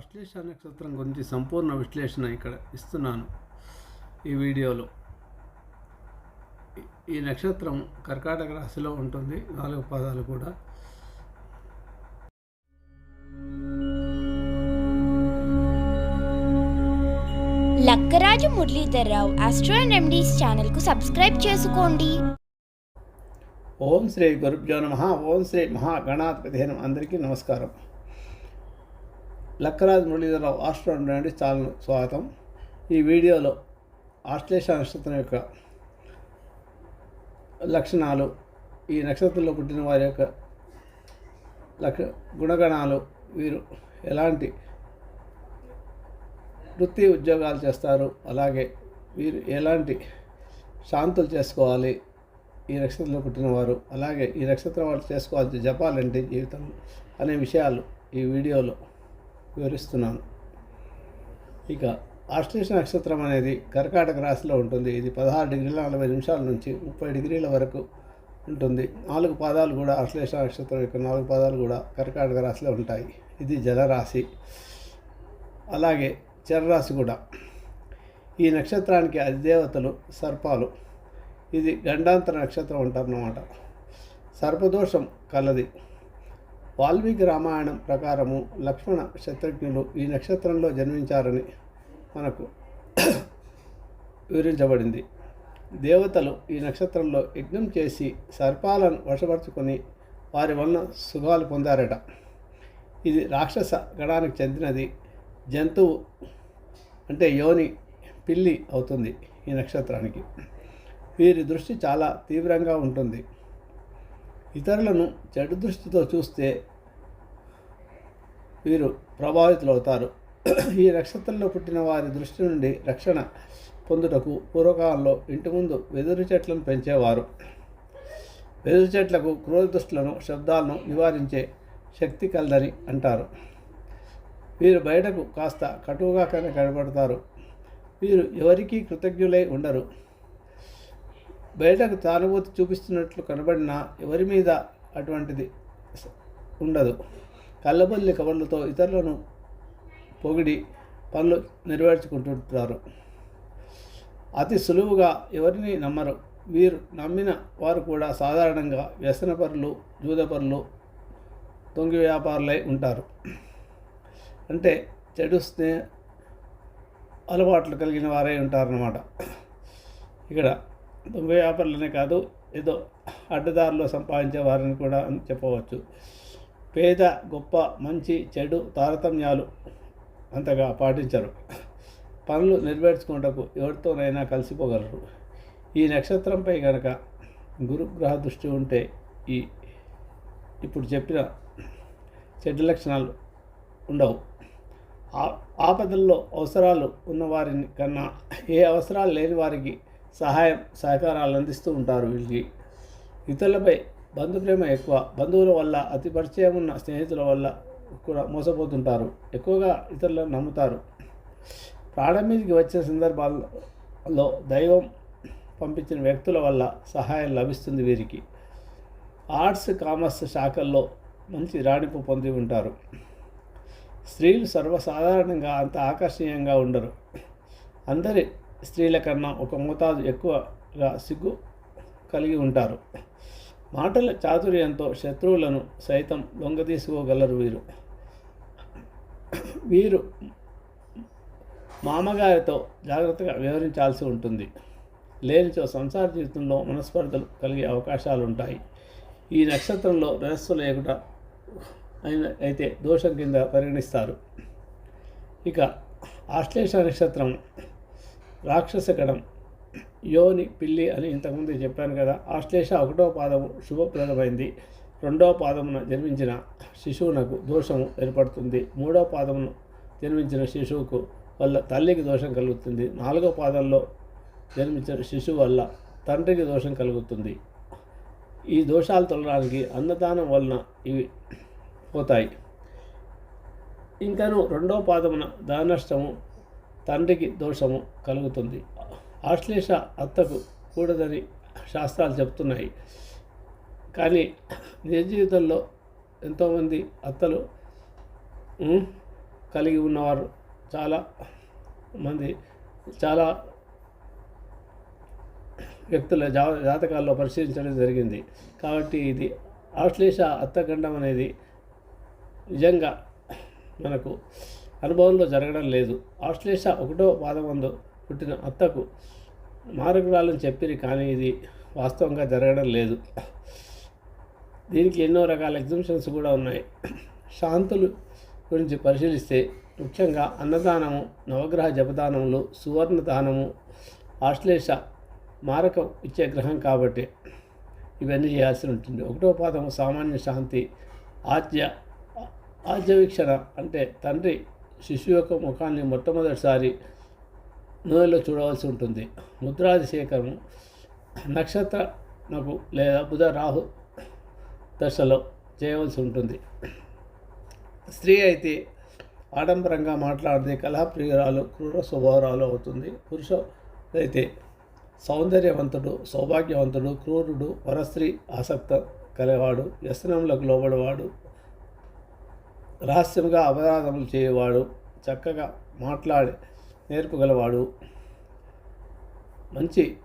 ఆశ్లేష నక్షత్రం గురించి సంపూర్ణ విశ్లేషణ ఇక్కడ ఇస్తున్నాను ఈ వీడియోలో. ఈ- నక్షత్రం కర్కాటక రాశిలో ఉంటుంది నాలుగు పాదాలు కూడా. Lakkaraju Muralidharrao astro and remedies ఛానల్కు సబ్స్క్రైబ్ చేసుకోండి. ఓం శ్రీ గురుభ్యో నమ ఓం శ్రీ మహాగణాధిపతి అందరికీ నమస్కారం. లక్కరాజు మురళీధరరావు ఆస్ట్రో నుండి చాలా స్వాగతం. ఈ వీడియోలో ఆశ్లేష నక్షత్రం యొక్క లక్షణాలు ఈ నక్షత్రంలో పుట్టిన వారి యొక్క లక్ష గుణగణాలు వీరు ఎలాంటి వృత్తి ఉద్యోగాలు చేస్తారు అలాగే వీరు ఎలాంటి శాంతులు చేసుకోవాలి ఈ నక్షత్రంలో పుట్టినవారు అలాగే ఈ నక్షత్రం వాళ్ళు చేసుకోవాల్సిన జపాలంటే జీవితం అనే విషయాలు ఈ వీడియోలో వివరిస్తున్నాను. ఇక ఆశ్లేష నక్షత్రం అనేది కర్కాటక రాశిలో ఉంటుంది. ఇది పదహారు డిగ్రీల నలభై నిమిషాల నుంచి ముప్పై డిగ్రీల వరకు ఉంటుంది. నాలుగు పాదాలు కూడా ఆశ్లేష నక్షత్రం యొక్క నాలుగు పాదాలు కూడా కర్కాటక రాశిలో ఉంటాయి. ఇది జలరాశి. అలాగే చరరాశి కూడా. ఈ నక్షత్రానికి అధిదేవతలు సర్పాలు. ఇది గండాంతర నక్షత్రం అంటారన్నమాట. సర్పదోషం కలది. వాల్మీకి రామాయణం ప్రకారము లక్ష్మణ శత్రుఘ్నులు ఈ నక్షత్రంలో జన్మించారని మనకు వివరించబడింది. దేవతలు ఈ నక్షత్రంలో యజ్ఞం చేసి సర్పాలను వశపరుచుకొని వారి వలన సుఖాలు పొందారట. ఇది రాక్షస గణానికి చెందినది. జంతువు అంటే యోని పిల్లి అవుతుంది ఈ నక్షత్రానికి. వీరి దృష్టి చాలా తీవ్రంగా ఉంటుంది. ఇతరులను చెడు దృష్టితో చూస్తే వీరు ప్రభావితులవుతారు. ఈ నక్షత్రంలో పుట్టిన వారి దృష్టి నుండి రక్షణ పొందుటకు పూర్వకాలంలో ఇంటి ముందు వెదురు చెట్లను పెంచేవారు. వెదురు చెట్లకు క్రోధ దృష్టులను శబ్దాలను నివారించే శక్తి కలదని అంటారు. వీరు బయటకు కాస్త కటువుగా కానీ కనబడతారు వీరు ఎవరికీ కృతజ్ఞులై ఉండరు. బయటకు తానుభూతి చూపిస్తున్నట్లు కనబడినా ఎవరి మీద అటువంటిది ఉండదు. కళ్ళబల్లి కబర్లతో ఇతరులను పొగిడి పనులు నెరవేర్చుకుంటుంటారు. అతి సులువుగా ఎవరిని నమ్మరు. వీరు నమ్మిన వారు కూడా సాధారణంగా వ్యసనపరులు జూదపరులు దొంగి వ్యాపారులై ఉంటారు. అంటే చెడు స్నే అలవాట్లు కలిగిన వారై ఉంటారన్నమాట. ఇక్కడ దొంగ వ్యాపారులనే కాదు ఏదో అడ్డదారిలో సంపాదించే వారిని కూడా అని చెప్పవచ్చు. పేద గొప్ప మంచి చెడు తారతమ్యాలు అంతగా పాటించరు. పనులు నెరవేర్చుకుంటకు ఎవరితోనైనా కలిసిపోగలరు. ఈ నక్షత్రంపై కనుక గురుగ్రహ దృష్టి ఉంటే ఈ ఇప్పుడు చెప్పిన చెడ్డ లక్షణాలు ఉండవు. ఆ- ఆపదల్లో అవసరాలు ఉన్నవారిని కన్నా ఏ అవసరాలు లేని వారికి సహాయం సహకారాలు అందిస్తూ ఉంటారు వీళ్ళకి. ఇతరులపై బంధుప్రేమ ఎక్కువ. బంధువుల వల్ల అతి పరిచయం ఉన్న స్నేహితుల వల్ల కూడా మోసపోతుంటారు. ఎక్కువగా ఇతరులను నమ్ముతారు. ప్రాణం మీదకి వచ్చే సందర్భాల్లో దైవం పంపించిన వ్యక్తుల వల్ల సహాయం లభిస్తుంది వీరికి. ఆర్ట్స్ కామర్స్ శాఖల్లో మంచి రాణింపు పొంది ఉంటారు. స్త్రీలు సర్వసాధారణంగా అంత ఆకర్షణీయంగా ఉండరు. అందరి స్త్రీల కన్నా ఒక మోతాదు ఎక్కువగా సిగ్గు కలిగి ఉంటారు. మాటల చాతుర్యంతో శత్రువులను సైతం దొంగతీసుకోగలరు వీరు. వీరు మామగారితో జాగ్రత్తగా వ్యవహరించాల్సి ఉంటుంది. లేనిచో సంసార జీవితంలో మనస్పర్ధలు కలిగే అవకాశాలు ఉంటాయి ఈ నక్షత్రంలో రహస్సు లేకుండా అయిన అయితే దోషం కింద పరిగణిస్తారు. ఇక ఆశ్లేష నక్షత్రం రాక్షస గణం యోని పిల్లి అని ఇంతకుముందు చెప్పాను కదా ఆశ్లేష ఒకటో పాదము శుభప్రదమైంది. రెండవ పాదమున జన్మించిన శిశువునకు దోషము ఏర్పడుతుంది. మూడో పాదమును జన్మించిన శిశువుకు వల్ల తల్లికి దోషం కలుగుతుంది. నాలుగో పాదంలో జన్మించిన శిశువు వల్ల తండ్రికి దోషం కలుగుతుంది. ఈ దోషాలు తొలగడానికి అన్నదానం వలన ఇవి పోతాయి. ఇంకను రెండో పాదమున దానష్టము తండ్రికి దోషము కలుగుతుంది. ఆశ్లేష అత్తకు కూడదని శాస్త్రాలు చెప్తున్నాయి. కానీ నిజ జీవితంలో ఎంతోమంది అత్తలు కలిగి ఉన్నవారు చాలా మంది చాలా వ్యక్తుల జా జాతకాల్లో పరిశీలించడం జరిగింది. కాబట్టి ఇది ఆశ్లేష అత్తగండం అనేది నిజంగా మనకు అనుభవంలో జరగడం లేదు. ఆశ్లేష ఒకటో పాదమందు పుట్టిన అత్తకు మారకురాలని చెప్పింది కానీ ఇది వాస్తవంగా జరగడం లేదు. దీనికి ఎన్నో రకాల ఎగ్జిబిషన్స్ కూడా ఉన్నాయి. శాంతులు గురించి పరిశీలిస్తే ముఖ్యంగా అన్నదానము నవగ్రహ జపదానములు సువర్ణ దానము ఆశ్లేష మారకం ఇచ్చే గ్రహం కాబట్టి ఇవన్నీ చేయాల్సి ఉంటుంది. ఒకటో పాదము సామాన్య శాంతి ఆద్య ఆద్యవీక్షణ అంటే తండ్రి శిశువు యొక్క ముఖాన్ని మొట్టమొదటిసారి నూనెలో చూడవలసి ఉంటుంది. ముద్రాభిషేకము నక్షత్రకు లేదా బుధ రాహు దశలో చేయవలసి ఉంటుంది. స్త్రీ అయితే ఆడంబరంగా మాట్లాడితే కళాప్రియురాలు క్రూర స్వభావరాలు అవుతుంది. పురుష అయితే సౌందర్యవంతుడు సౌభాగ్యవంతుడు క్రూరుడు పరస్త్రీ ఆసక్త కలవాడు వ్యసనములకు లోబడేవాడు రహస్యంగా అపరాధములు చేయవాడు చక్కగా మాట్లాడి నేర్పగలవాడు. మంచి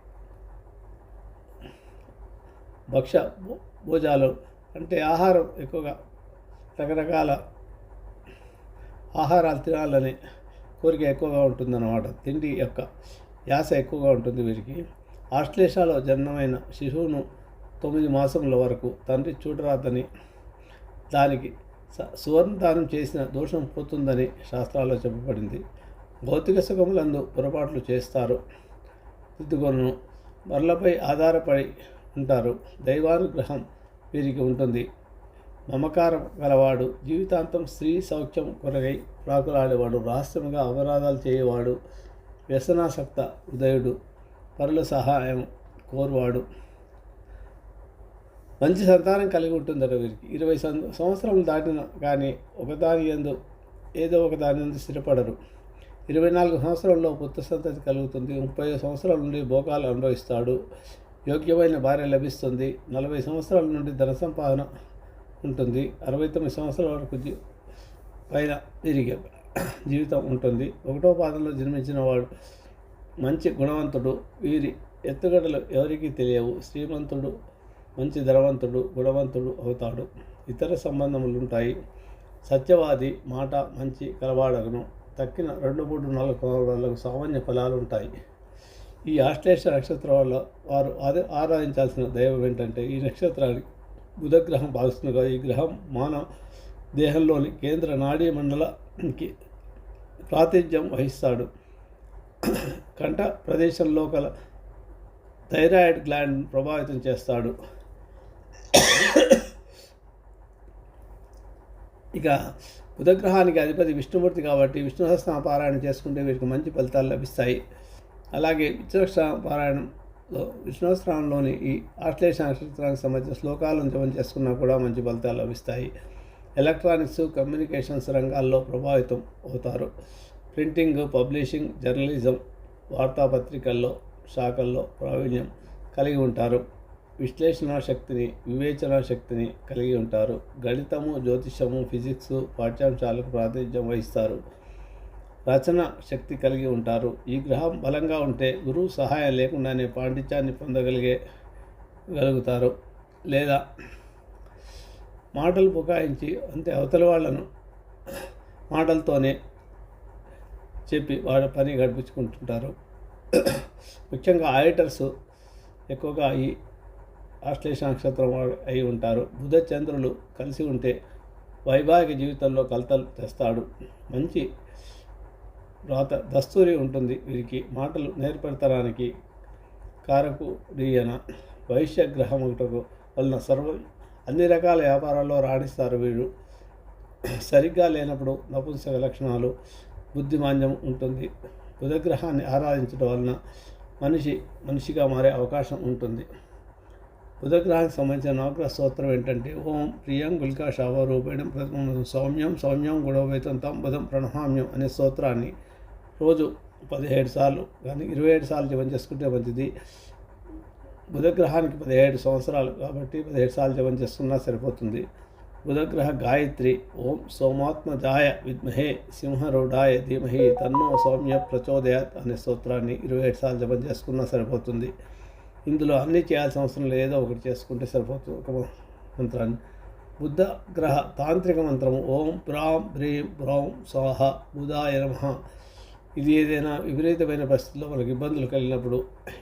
భక్ష భో- భోజాలు అంటే ఆహారం ఎక్కువగా రకరకాల ఆహారాలు తినాలని కోరిక ఎక్కువగా ఉంటుందన్నమాట. తిండి యొక్క యాస ఎక్కువగా ఉంటుంది వీరికి. ఆశ్లేషాలో జన్మమైన శిశువును తొమ్మిది మాసముల వరకు తండ్రి చూడరాదని దానికి స- సువర్ణదానం చేసిన దోషం పోతుందని శాస్త్రాల్లో చెప్పబడింది. భౌతిక సుఖములందు పొరపాట్లు చేస్తారు. దిద్దుకొను మరలపై ఆధారపడి ఉంటారు. దైవానుగ్రహం వీరికి ఉంటుంది. మమకారం గలవాడు జీవితాంతం స్త్రీ సౌఖ్యం కొరగై ప్రాకులాడేవాడు రహస్యంగా అపరాధాలు చేయవాడు వ్యసనాసక్త ఉదయుడు పరుల సహాయం కోరువాడు. మంచి సంతానం కలిగి ఉంటుందట వీరికి. ఇరవై సం సంవత్సరం దాటిన కానీ ఒకదాని ఎందు ఏదో ఒక దాని ఎందు స్థిరపడరు. ఇరవై నాలుగు సంవత్సరంలో పుత్ర సంతతి కలుగుతుంది. ముప్పై సంవత్సరాల నుండి భోగాలు అనుభవిస్తాడు. యోగ్యమైన భార్య లభిస్తుంది. నలభై సంవత్సరాల నుండి ధన సంపాదన ఉంటుంది. అరవై తొమ్మిది సంవత్సరాల వరకు పైన తిరిగి జీవితం ఉంటుంది. ఒకటో పాదంలో జన్మించిన వాడు మంచి గుణవంతుడు. వీరి ఎత్తుగడలు ఎవరికీ తెలియవు. శ్రీమంతుడు మంచి ధనవంతుడు గుణవంతుడు అవుతాడు. ఇతర సంబంధములు ఉంటాయి సత్యవాది మాట మంచి కలవాడగను. తక్కిన రెండు మూడు నాలుగు పదవులకు సామాన్య ఫలాలు ఉంటాయి ఈ ఆశ్లేష నక్షత్రం వల్ల వారు ఆది ఆరాధించాల్సిన దైవం ఏంటంటే ఈ నక్షత్రాన్ని బుధగ్రహం భావిస్తుంది ఈ గ్రహం మానవ దేహంలోని కేంద్ర నాడీ మండలానికి ప్రాతిధ్యం వహిస్తాడు. కంఠ ప్రదేశంలో గల థైరాయిడ్ గ్లాండ్ ప్రభావితం చేస్తాడు. ఇక బుధగ్రహానికి అధిపతి విష్ణుమూర్తి కాబట్టి విష్ణు సహస్రనామ పారాయణం చేసుకుంటే వీరికి మంచి ఫలితాలు లభిస్తాయి. అలాగే విష్ణుసహస్ర పారాయణంలో విష్ణుసహస్రంలోని ఈ ఆశ్లేష నక్షత్రానికి సంబంధించిన శ్లోకాలను జపం చేసుకున్నా కూడా మంచి ఫలితాలు లభిస్తాయి. ఎలక్ట్రానిక్స్ కమ్యూనికేషన్స్ రంగాల్లో ప్రభావితం అవుతారు. ప్రింటింగ్ పబ్లిషింగ్ జర్నలిజం వార్తాపత్రికల్లో శాఖల్లో ప్రావీణ్యం కలిగి ఉంటారు. విశ్లేషణ శక్తిని వివేచన శక్తిని కలిగి ఉంటారు. గణితము జ్యోతిషము ఫిజిక్స్ పాఠ్యాంశాలకు ప్రాతినిధ్యం వహిస్తారు. రచన శక్తి కలిగి ఉంటారు. ఈ గ్రహం బలంగా ఉంటే గురువు సహాయం లేకుండానే పాండిత్యాన్ని పొందగలిగే గలుగుతారు. లేదా మాటలు బుకాయించి అంతే అవతల వాళ్ళను మాటలతోనే చెప్పి వాళ్ళ పని గడిపించుకుంటుంటారు. ముఖ్యంగా ఆడిటర్స్ ఎక్కువగా ఈ ఆశ్లేష నక్షత్రం వారు అయి ఉంటారు. బుధ చంద్రులు కలిసి ఉంటే వైవాహిక జీవితంలో కలతలు తెస్తాడు. మంచి రాత దస్తూరి ఉంటుంది వీరికి. మాటలు నేర్పడతడానికి కారకు డియన వైశ్య గ్రహం ఒకటకు వలన సర్వ అన్ని రకాల వ్యాపారాల్లో రాణిస్తారు వీరు సరిగ్గా లేనప్పుడు నపుంసక లక్షణాలు బుద్ధిమాంద్యం ఉంటుంది. బుధగ్రహాన్ని ఆరాధించడం వలన మనిషి మనిషిగా మారే అవకాశం ఉంటుంది. బుధగ్రహానికి సంబంధించిన నవగ్రహ స్తోత్రం ఏంటంటే ఓం ప్రియం గుల్కా శావరూపేణం రూపేణం సౌమ్యం సౌమ్యం గుణోపేతం తం బుధం ప్రణహామ్యం అనే స్తోత్రాన్ని రోజు పదిహేడు సార్లు కానీ ఇరవై ఏడు సార్లు జపం చేసుకుంటే మంచిది. బుధగ్రహానికి పదిహేడు సంవత్సరాలు కాబట్టి పదిహేడు సార్లు జపం చేసుకున్నా సరిపోతుంది. బుధగ్రహ గాయత్రి ఓం సోమాత్మజాయ విద్మహే సింహరుడాయ ధీమహి తన్నో సౌమ్య ప్రచోదయాత్ అనే స్తోత్రాన్ని ఇరవై ఏడు సార్లు జపం చేసుకున్నా సరిపోతుంది. ఇందులో అన్నీ చేయాల్సిన అవసరం లేదో ఏదో ఒకటి చేసుకుంటే సరిపోతుంది. ఒక మంత్రాన్ని. బుద్ధ గ్రహ తాంత్రిక మంత్రము. ఓం బ్రాం బ్రీం బ్రౌం స్వాహ బుధాయ నమ. ఇది ఏదైనా విపరీతమైన పరిస్థితుల్లో మనకు ఇబ్బందులు కలిగినప్పుడు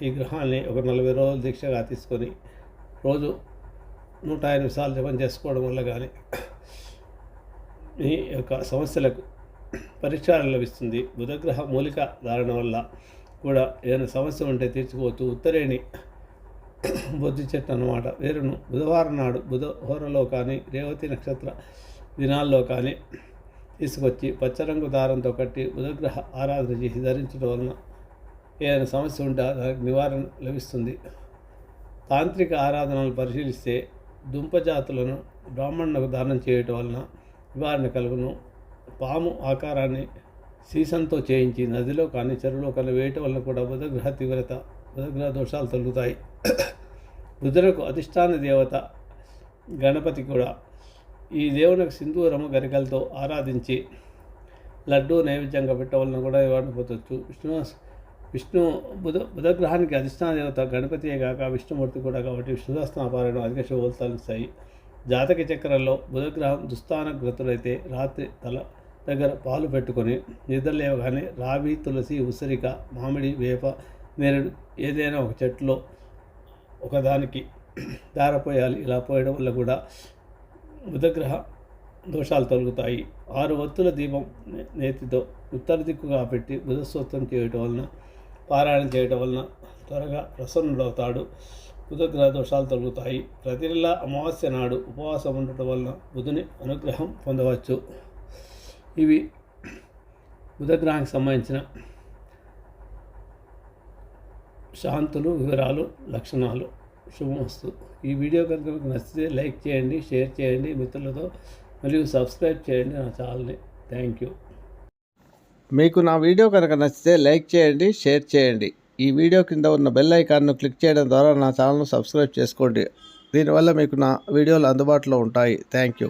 ఈ గ్రహాన్ని ఒక నలభై రోజులు దీక్షగా తీసుకొని రోజు నూట ఎనిమిది సార్లు జపం చేసుకోవడం వల్ల కానీ ఈ యొక్క సమస్యలకు పరిష్కారం లభిస్తుంది. బుధగ్రహ మూలిక ధారణ వల్ల కూడా ఏదైనా సమస్య ఉంటే తీర్చుకోవచ్చు. ఉత్తరేణి బొద్దు చెట్టు అన్నమాట వేరును బుధవారం నాడు బుధహోరలో కానీ రేవతి నక్షత్ర దినాల్లో కానీ తీసుకొచ్చి పచ్చరంగు దారంతో కట్టి బుధగ్రహ ఆరాధన చేసి ధరించడం వలన ఏదైనా సమస్య ఉంటే దానికి నివారణ లభిస్తుంది. తాంత్రిక ఆరాధనలు పరిశీలిస్తే దుంప జాతులను బ్రాహ్మణులకు దానం చేయటం వలన నివారణ కలుగును. పాము ఆకారాన్ని సీసంతో చేయించి నదిలో కానీ చెరువులో కానీ వేయటం వలన కూడా బుధగ్రహ తీవ్రత బుధగ్రహ దోషాలు తొలుగుతాయి రుద్రకు అధిష్టాన దేవత గణపతి కూడా ఈ దేవునికి సింధూరము గరికలతో ఆరాధించి లడ్డు నైవేద్యంగా పెట్టవలన కూడా నివారణ విష్ణు విష్ణు బుధ బుధగ్రహానికి అధిష్టాన దేవత గణపతియే కాక విష్ణుమూర్తి కూడా కాబట్టి విష్ణుదాస్తం అపారాయణ అధిక శుభోత్సాలిస్తాయి జాతక చక్రంలో బుధగ్రహం దుస్థానగ్రతులైతే రాత్రి తల దగ్గర పాలు పెట్టుకొని నిద్రలేవగానే రావి తులసి ఉసిరిక మామిడి వేప నేను ఏదైనా ఒక చెట్టులో ఒకదానికి దారపోయాలి. ఇలా పోయడం వల్ల కూడా బుధగ్రహ దోషాలు తొలగుతాయి. ఆరు వత్తుల దీపం నేతితో ఉత్తర దిక్కుగా పెట్టి బుధస్తోత్రం చేయటం వలన పారాయణ చేయటం వలన త్వరగా ప్రసన్నుడవుతాడు. బుధగ్రహ దోషాలు తొలగుతాయి. ప్రతి నెల అమావాస్య నాడు ఉపవాసం ఉండటం వలన బుధుని అనుగ్రహం పొందవచ్చు. ఇవి బుధగ్రహానికి సంబంధించిన శాంతులు వివరాలు లక్షణాలు. శుభమస్తు ఈ వీడియో కనుక మీకు నచ్చితే లైక్ చేయండి షేర్ చేయండి మిత్రులతో. మరియు సబ్స్క్రైబ్ చేయండి నా ఛానల్ని. Thank you. మీకు నా వీడియో కనుక నచ్చితే లైక్ చేయండి షేర్ చేయండి. ఈ వీడియో కింద ఉన్న బెల్ ఐకాన్ను క్లిక్ చేయడం ద్వారా నా ఛానల్ను సబ్స్క్రైబ్ చేసుకోండి. దీనివల్ల మీకు నా వీడియోలు అందుబాటులో ఉంటాయి. Thank you.